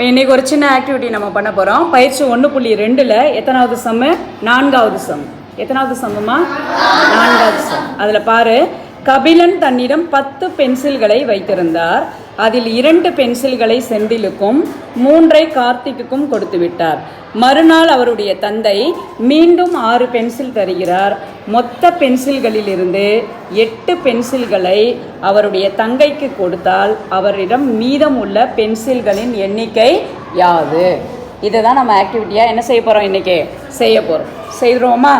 இப்போ இன்றைக்கி ஒரு சின்ன ஆக்டிவிட்டி நம்ம பண்ண போகிறோம் பயிற்சி ஒன்று புள்ளி ரெண்டில் எத்தனாவது சம்மு? நான்காவது சம். எத்தனாவது சம்முமா? நான்காவது சம். அதில் பாரு கபிலன் தன்னிடம் பத்து பென்சில்களை வைத்திருந்தார். அதில் இரண்டு பென்சில்களை செந்திலுக்கும் மூன்றை கார்த்திக்குக்கும் கொடுத்து விட்டார் மறுநாள் அவருடைய தந்தை மீண்டும் ஆறு பென்சில் தருகிறார். மொத்த பென்சில்களிலிருந்து எட்டு பென்சில்களை அவருடைய தங்கைக்கு கொடுத்தால் அவரிடம் மீதம் உள்ள பென்சில்களின் எண்ணிக்கை யாது? இதை தான் நம்ம ஆக்டிவிட்டியாக என்ன செய்ய போகிறோம் இன்றைக்கி செய்ய போகிறோம் செய்கிறோமா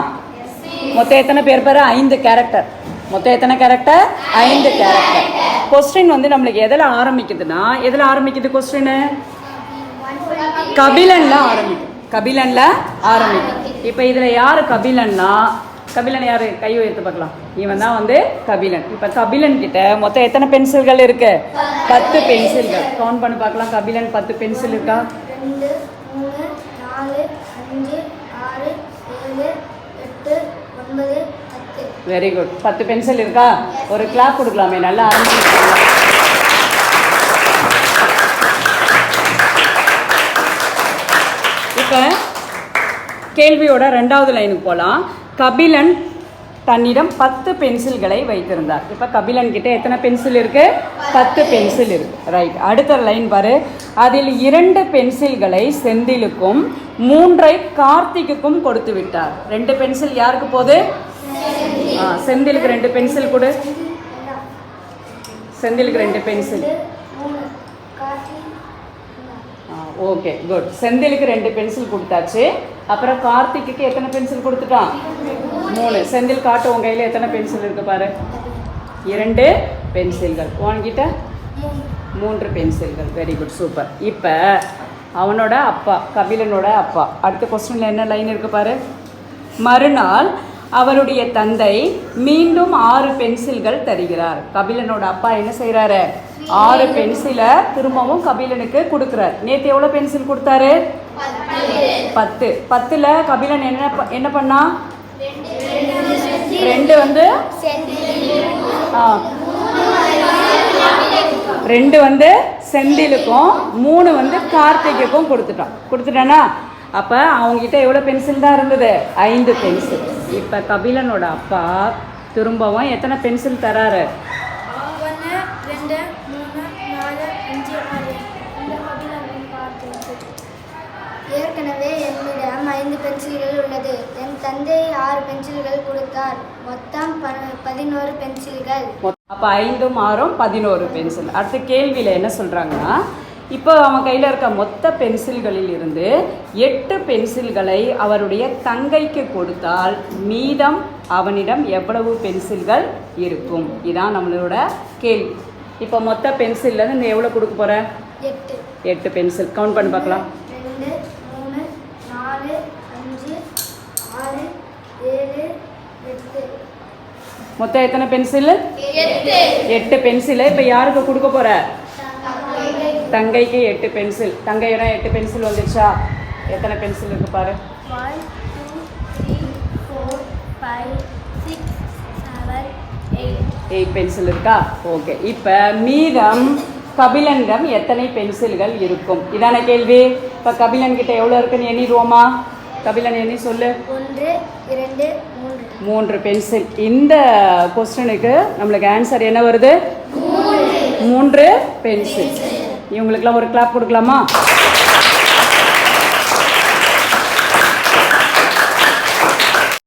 மொத்தம் எத்தனை பேர் பேர்? ஐந்து கேரக்டர் மொத்தம் எத்தனை கேரக்டர் ஐந்து கேரக்டர் கொஸ்டின் வந்து நம்மளுக்கு எதில் ஆரம்பிக்குதுன்னா எதில் ஆரம்பிக்குது கொஸ்டின் கபிலனில் ஆரம்பிக்கும் கபிலனில் ஆரம்பிக்கும் இப்போ இதில் யார் கபிலன்னா கபிலன் யார்? கை உயர்த்து பார்க்கலாம். இவன் தான் வந்து கபிலன். இப்போ கபிலன் கிட்ட மொத்தம் எத்தனை பென்சில்கள் இருக்கு? பத்து பென்சில்கள் கவுண்ட் பண்ணி பார்க்கலாம். கபிலன் பத்து பென்சில் இருக்கா? ரெண்டு மூணு நாலு அஞ்சு ஆறு ஏழு எட்டு ஒன்பது வெரி குட் பத்து பென்சில் இருக்கா? ஒரு கிளாப் கொடுக்கலாமே. நல்லா ஆரம்பிச்சு இப்போ கேள்வியோட ரெண்டாவது லைனுக்கு போகலாம் கபிலன் தன்னிடம் பத்து பென்சில்களை வைத்திருந்தார். இப்போ கபிலன் கிட்ட எத்தனை பென்சில் இருக்கு? பத்து பென்சில் இருக்கு. ரைட் அடுத்த லைன் பாரு. அதில் இரண்டு பென்சில்களை செந்திலுக்கும் மூன்றை கார்த்திக்குக்கும் கொடுத்து விட்டார். ரெண்டு பென்சில் யாருக்கு போகுது? ஆ செந்திலுக்கு ரெண்டு பென்சில் கொடு. செந்திலுக்கு ரெண்டு பென்சில் ஓகே குட் செந்திலுக்கு ரெண்டு பென்சில் கொடுத்தாச்சு. அப்புறம் கார்த்திக்கு எத்தனை பென்சில் கொடுத்துட்டான்? மூணு. செந்தில் காட்டு உன் கையில் எத்தனை பென்சில் இருக்கு பாரு. இரண்டு பென்சில்கள் உன்கிட்ட மூன்று பென்சில்கள் வெரி குட் சூப்பர் இப்போ அவனோட அப்பா கபிலனோட அப்பா. அடுத்த கொஸ்டினில் என்ன லைன் இருக்கு பாரு? மறுநாள் அவருடைய தந்தை மீண்டும் ஆறு பென்சில்கள் தருகிறார். கபிலனோட அப்பா என்ன செய்கிறாரு ஆறு பென்சிலை திரும்பவும் கபிலனுக்கு கொடுக்குறார். நேற்று எவ்வளோ பென்சில் கொடுத்தாரு? பத்து. பத்தில் கபிலன் என்ன ப- என்ன பண்ணா? ரெண்டு வந்து? ரெண்டு வந்து செந்திலுக்கும் மூணு வந்து கார்த்திகைக்கும் கொடுத்துட்டோம் கொடுத்துட்டானா? அப்போ அவங்ககிட்ட எவ்வளோ பென்சில் தான் இருந்தது? ஐந்து பென்சில் இப்போ கபிலனோட அப்பா திரும்பவும் எத்தனை பென்சில் தராரு? ஏற்கனவே என்னிடம் ஐந்து பென்சில்கள் உள்ளது. என் தந்தை ஆறு பென்சில்கள் கொடுத்தார். மொத்தம் பதினோரு பென்சில்கள் அப்போ ஐந்தும் ஆறும் பதினோரு பென்சில் அடுத்த கேள்வியில் என்ன சொல்கிறாங்கன்னா இப்போ அவன் கையில் இருக்க மொத்த பென்சில்களில் இருந்து எட்டு பென்சில்களை அவருடைய தங்கைக்கு கொடுத்தால் மீதம் அவனிடம் எவ்வளவு பென்சில்கள் இருக்கும்? இதான் நம்மளோட கேள்வி. இப்போ மொத்த பென்சில்லேருந்து நீ எவ்வளோ கொடுக்க போகிற எட்டு. பென்சில். கவுண்ட் பண்ணி பார்க்கலாம். மொத்தம் எத்தனை பென்சில் எட்டு. பென்சிலு இப்போ யாருக்கு கொடுக்க போகிற தங்கைக்கு எட்டு பென்சில். தங்கையோட எட்டு பென்சில் வந்துச்சா எத்தனை பென்சில் இருக்கு பாரு. எயிட் பென்சில் இருக்கா? ஓகே இப்போ மீதம் கபிலனிடம் எத்தனை பென்சில்கள் இருக்கும்? இதான கேள்வி. இப்போ கபிலன் கிட்ட எவ்வளோ இருக்குன்னு எண்ணிடுவோமா கபிலன் எண்ணி சொல்லு. ஒன்று இரண்டு மூன்று. மூன்று பென்சில். இந்த கொஸ்டினுக்கு நம்மளுக்கு ஆன்சர் என்ன வருது? மூன்று பென்சில். இவங்களுக்கெல்லாம் ஒரு கிளாப் கொடுக்கலாமா?